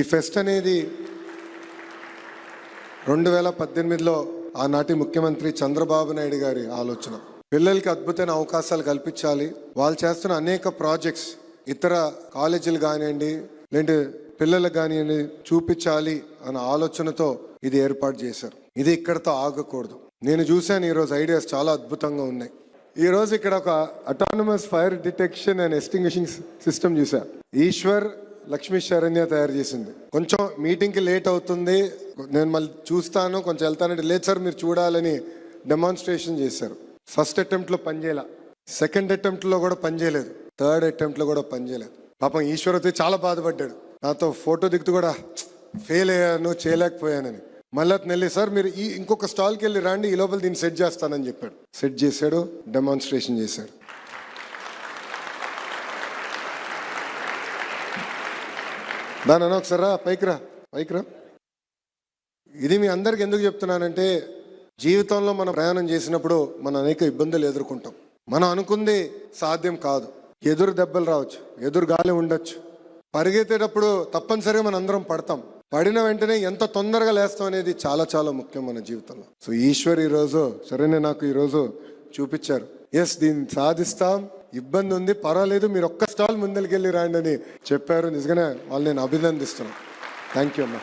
ఈ ఫెస్ట్ అనేది రెండు వేల పద్దెనిమిదిలో ఆనాటి ముఖ్యమంత్రి చంద్రబాబు నాయుడు గారి ఆలోచన. పిల్లలకి అద్భుతమైన అవకాశాలు కల్పించాలి. వాళ్ళు చేస్తున్న అనేక ప్రాజెక్ట్స్ ఇతర కాలేజీలు కానివ్వండి లేదంటే పిల్లలకు కానివ్వండి చూపించాలి అన్న ఆలోచనతో ఇది ఏర్పాటు చేశారు. ఇది ఇక్కడతో ఆగకూడదు. నేను చూశాను ఈరోజు ఐడియాస్ చాలా అద్భుతంగా ఉన్నాయి. ఈ రోజు ఇక్కడ ఒక autonomous fire detection and extinguishing system చూశాను. ఈశ్వర్ లక్ష్మీ శరణ్య తయారు చేసింది. కొంచెం మీటింగ్కి లేట్ అవుతుంది. నేను మళ్ళీ చూస్తాను కొంచెం వెళ్తానంటే లేదు సార్ మీరు చూడాలని డెమాన్స్ట్రేషన్ చేశారు. ఫస్ట్ అటెంప్ట్లో పనిచేయాల సెకండ్ అటెంప్ట్లో కూడా పనిచేయలేదు థర్డ్ అటెంప్ట్లో కూడా పనిచేయలేదు పాపం ఈశ్వర్ అయితే చాలా బాధపడ్డాడు. నాతో ఫోటో దిగుతూ కూడా ఫెయిల్ అయ్యాను చేయలేకపోయానని. మళ్ళీ అతను వెళ్ళి సార్ మీరు ఈ ఇంకొక స్టాల్కి వెళ్ళి రండి ఈ లోపల దీన్ని సెట్ చేస్తానని చెప్పాడు. సెట్ చేశాడు డెమాన్స్ట్రేషన్ చేశాడు. దాని అన్న ఒకసారి రా పైకి రా పైకి రా. ఇది మీ అందరికి ఎందుకు చెప్తున్నానంటే జీవితంలో మనం ప్రయాణం చేసినప్పుడు మనం అనేక ఇబ్బందులు ఎదుర్కొంటాం. మనం అనుకుంది సాధ్యం కాదు. ఎదురు దెబ్బలు రావచ్చు ఎదురు గాలి ఉండొచ్చు. పరిగెత్తేటప్పుడు తప్పనిసరిగా మనం అందరం పడతాం. పడిన వెంటనే ఎంత తొందరగా లేస్తాం అనేది చాలా చాలా ముఖ్యం మన జీవితంలో. సో ఈశ్వర్ ఈరోజు సరేనే నాకు ఈరోజు చూపించారు. ఎస్ దీన్ని సాధిస్తాం. ఇబ్బంది ఉంది పర్వాలేదు మీరు ఒక్క స్టాల్ ముందరికి వెళ్ళి రాండి అని చెప్పారు. నిజంగానే వాళ్ళు నేను అభినందిస్తున్నాను. థ్యాంక్ యూ అమ్మా.